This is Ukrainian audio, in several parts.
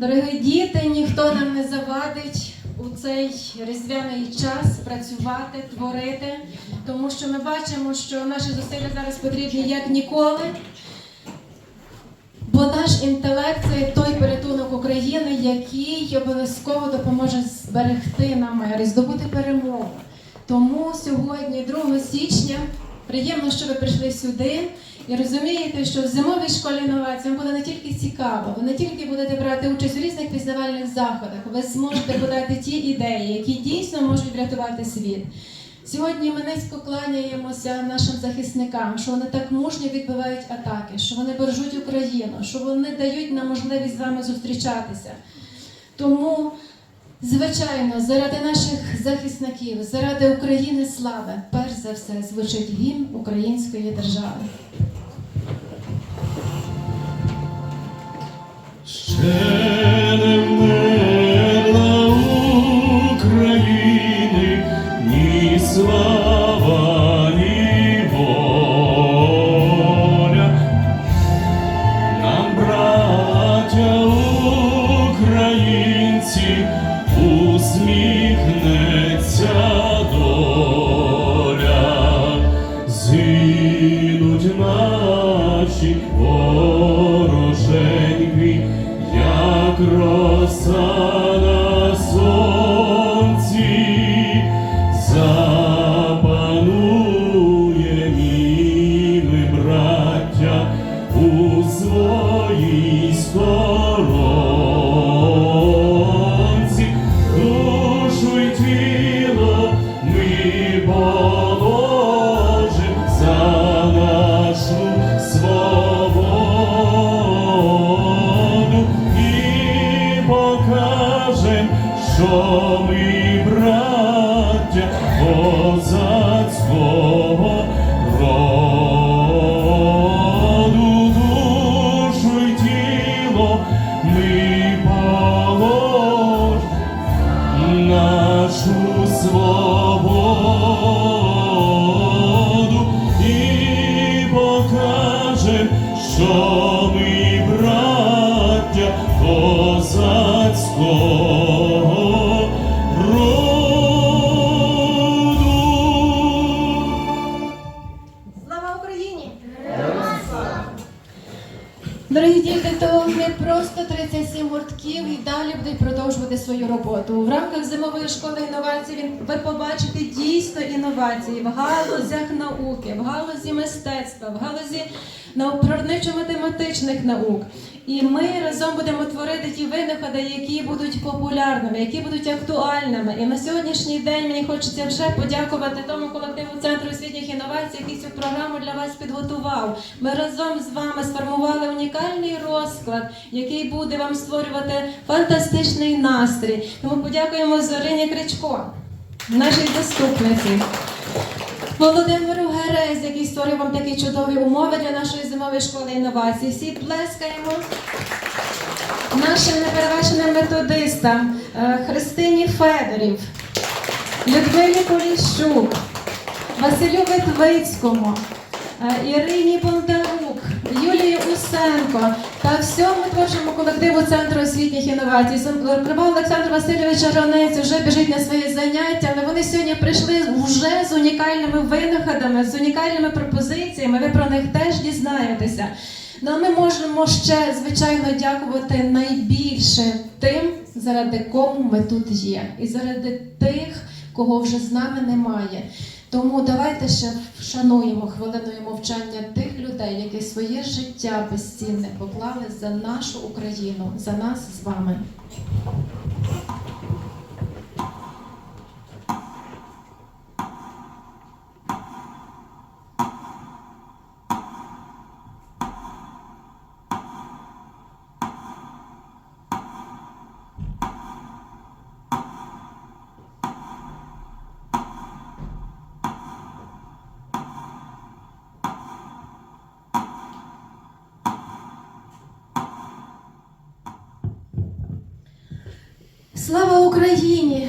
Дорогі діти, ніхто нам не завадить у цей різдвяний час працювати, творити, тому що ми бачимо, що наші зусилля зараз потрібні як ніколи. Бо наш інтелект це той порятунок України, який обов'язково допоможе зберегти нам мир і здобути перемогу. Тому сьогодні, 2 січня, приємно, що ви прийшли сюди і розумієте, що в зимовій школі інновацій вам буде не тільки цікаво, ви не тільки будете брати участь у різних пізнавальних заходах, ви зможете подати ті ідеї, які дійсно можуть врятувати світ. Сьогодні ми низько кланяємося нашим захисникам, що вони так мужньо відбивають атаки, що вони бережуть Україну, що вони дають нам можливість з вами зустрічатися. Тому, звичайно, заради наших захисників, заради України слави, перш за все, звучить гімн української держави. Слава Україні! Дорогі діти, то не просто 37 гуртків і далі будуть продовжувати свою роботу. В рамках зимової школи інновацій ви побачите дійсно інновації в галузях науки, в галузі мистецтва, в галузі природничо-математичних наук. І ми разом будемо творити ті винаходи, які будуть популярними, які будуть актуальними. І на сьогоднішній день мені хочеться вже подякувати тому колективу Центру освітніх інновацій, який цю програму для вас підготував. Ми разом з вами сформували унікальний розклад, який буде вам створювати фантастичний настрій. Тому подякуємо Зорині Кричко, нашій заступниці. Володимиру Герез, який створив вам такі чудові умови для нашої зимової школи інновацій. Всі плескаємо нашим неперевершеним методистам е, Христині Федорів, Людмилі Поліщук, Василю Витвицькому, е, Ірині Бондарук, Юлії Усенко та всьому творчому колективу Центру освітніх інновацій. Зокрема, Олександр Васильович Аронець вже біжить на свої заняття, але вони сьогодні прийшли вже з унікальними винаходами, з унікальними пропозиціями. Ви про них теж дізнаєтеся. Ну, а ми можемо ще, звичайно, дякувати найбільше тим, заради кому ми тут є, і заради тих, кого вже з нами немає. Тому давайте ще вшануємо хвилиною мовчання тих людей, які своє життя безцінне поклали за нашу Україну, за нас з вами. Слава Україні!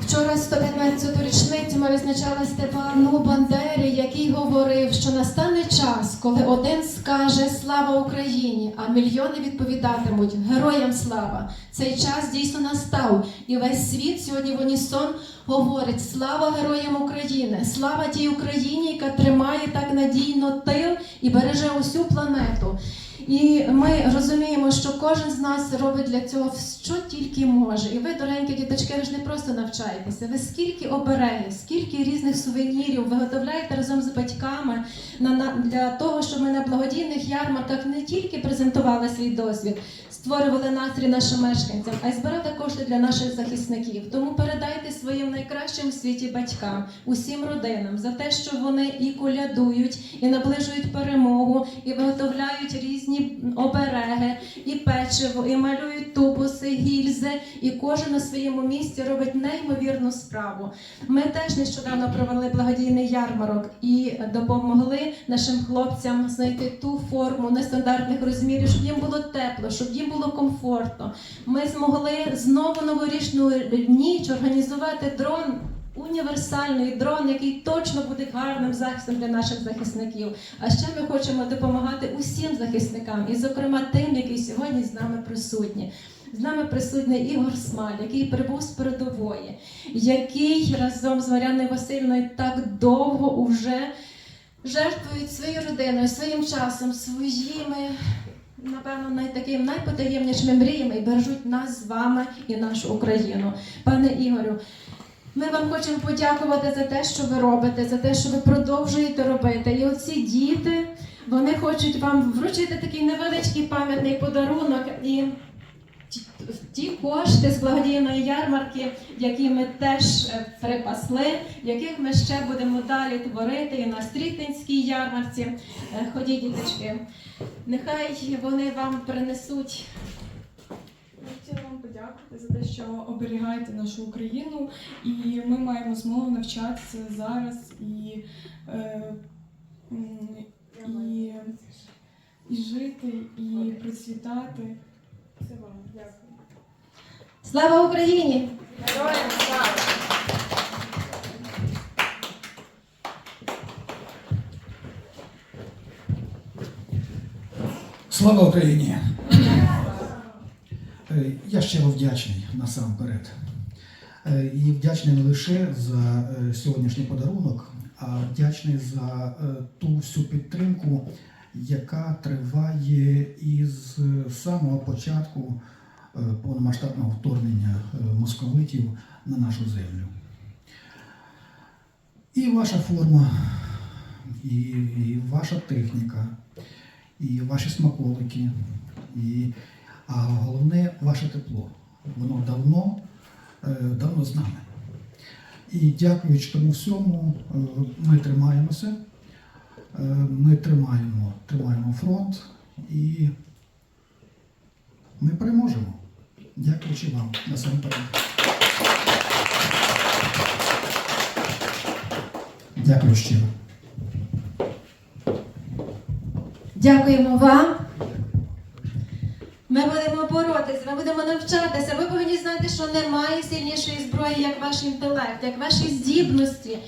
Вчора Вчора 115-ту річницю ми відзначали Степану Бандері, який говорив, що настане час, коли один скаже Слава Україні, а мільйони відповідатимуть Героям слава. Цей час дійсно настав, і весь світ сьогодні в унісон говорить Слава героям України! Слава тій Україні, яка тримає так надійно тил і береже усю планету. І ми розуміємо, що кожен з нас робить для цього що тільки може. І ви, доренькі діточки, ви ж не просто навчаєтеся. Ви скільки оберегів, скільки різних сувенірів виготовляєте разом з батьками на, на для того, щоб ми на благодійних ярмарках не тільки презентували свій досвід, створювали настрій нашим мешканцям, а й збирали кошти для наших захисників. Тому передайте своїм найкращим в світі батькам, усім родинам за те, що вони і колядують, і наближують перемогу, і виготовляють різні обереги, і печиво, і малюють тубуси, гільзи, і кожен на своєму місці робить неймовірну справу. Ми теж нещодавно провели благодійний ярмарок і допомогли нашим хлопцям знайти ту форму нестандартних розмірів, щоб їм було тепло, щоб їм було комфортно. Ми змогли знову новорічну ніч організувати дрон. Універсальний дрон, який точно буде гарним захистом для наших захисників. А ще ми хочемо допомагати усім захисникам, і, зокрема, тим, які сьогодні з нами присутні. З нами присутній Ігор Смаль, який прибув з передової, який разом з Маряною Васильівною так довго уже жертвують своєю родиною, своїм часом, своїми, напевно, найтаким найпотаємнішими мріями і бережуть нас з вами і нашу Україну. Пане Ігорю, ми вам хочемо подякувати за те, що ви робите, за те, що ви продовжуєте робити. І оці діти вони хочуть вам вручити такий невеличкий пам'ятний подарунок і. ті- кошти з благодійної ярмарки, які ми теж е, припасли, яких ми ще будемо далі творити і на стрітинській ярмарці. Е, Ходіть, діточки, нехай вони вам принесуть Я хотіла вам подякувати за те, що оберігаєте нашу Україну, і ми маємо змогу навчатися зараз і, е, і, і жити, і процвітати. Це вам дякую. Слава Україні! Героям слава! Слава Україні! Е, Я щиро вдячний насамперед. Е, І вдячний не лише за е, сьогоднішній подарунок, а вдячний за ту всю підтримку, яка триває із самого початку повномасштабного вторгнення московитів на нашу землю. І ваша форма, і, і ваша техніка, і ваші смаколики, і, а головне ваше тепло. Воно давно, е, давно з нами. І дякуючи тому всьому, е, ми тримаємося, е, ми тримаємо, тримаємо фронт і ми переможемо. Дякуючи вам насамперед. Дякую щиро. Дякуємо вам. Ми будемо боротися, ми будемо навчатися. Ви повинні знати, що немає сильнішої зброї, як ваш інтелект, як ваші здібності.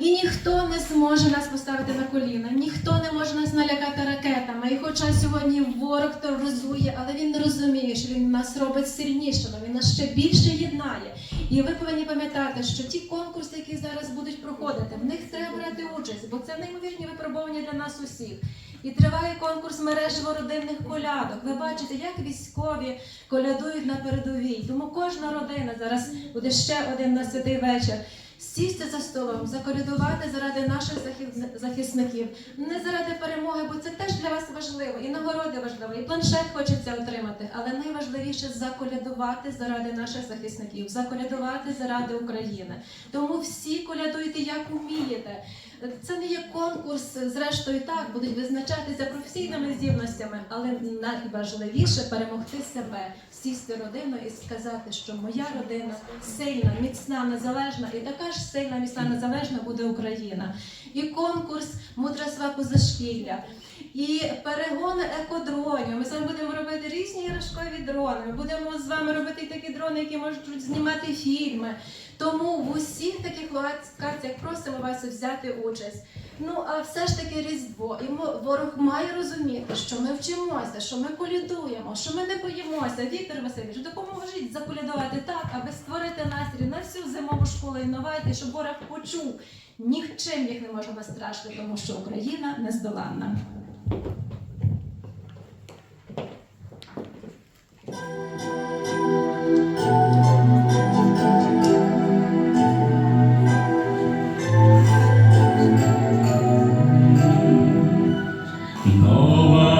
І ніхто не зможе нас поставити на коліна, ніхто не може нас налякати ракетами. І хоча сьогодні ворог тероризує, але він не розуміє, що він нас робить сильнішими, він нас ще більше єднає. І ви повинні пам'ятати, що ті конкурси, які зараз будуть проходити, в них треба брати участь, бо це неймовірні випробування для нас усіх. І триває конкурс мережево родинних колядок. Ви бачите, як військові колядують на передовій. Тому кожна родина зараз буде ще один на святий вечір. Сісти за столом, заколядувати заради наших захи- захисників, не заради перемоги, бо це теж для вас важливо, і нагороди важливо, і планшет хочеться отримати. Але найважливіше заколядувати заради наших захисників, заколядувати заради України. Тому всі колядуйте, як умієте. Це не є конкурс, зрештою так будуть визначатися професійними здібностями, але найважливіше перемогти себе, сісти родину і сказати, що моя родина сильна, міцна, незалежна, і така ж сильна, міцна, незалежна буде Україна. І конкурс Мудра свапу зашкілля. І перегони екодронів. Ми з вами будемо робити різні іграшкові дрони. Ми будемо з вами робити такі дрони, які можуть знімати фільми. Тому в усіх таких локаціях просимо вас взяти участь. Ну а все ж таки Різдво. І ворог має розуміти, що ми вчимося, що ми колядуємо, що ми не боїмося. Віктор Васильович, допоможіть заколядувати так, аби створити настрій на всю зимову школу інновацій, щоб ворог почув. Нічим їх не можемо страшити, тому що Україна нездоланна. Нова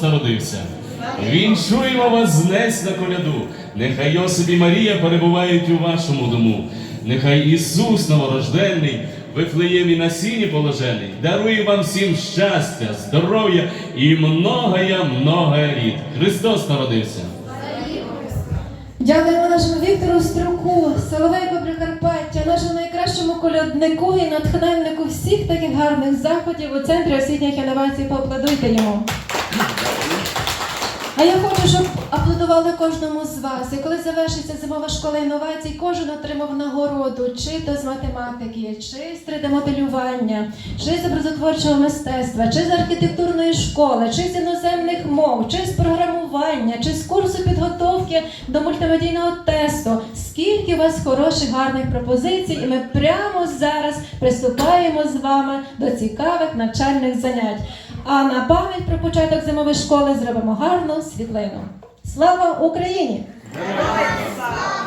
Христос народився. Вінчуємо вас знесь на коляду. Нехай Йосип і Марія перебувають у вашому дому. Нехай Ісус новорожденний, в Вифлеємі на сіні положений, дарує вам всім щастя, здоров'я і многоя многоя літ. Христос народився. Дякуємо нашому Віктору Струку, Соловейку Прикарпаття, нашому найкращому коляднику і натхненнику всіх таких гарних заходів у центрі освітніх інновацій. Поаплодуйте йому. that was А я хочу, щоб аплодували кожному з вас. І коли завершиться зимова школа інновацій, кожен отримав нагороду, чи то з математики, чи з 3D-моделювання, чи з образотворчого мистецтва, чи з архітектурної школи, чи з іноземних мов, чи з програмування, чи з курсу підготовки до мультимедійного тесту. Скільки у вас хороших, гарних пропозицій, і ми прямо зараз приступаємо з вами до цікавих навчальних занять. А на пам'ять про початок зимової школи зробимо гарну світлину. Слава Україні! Героям слава!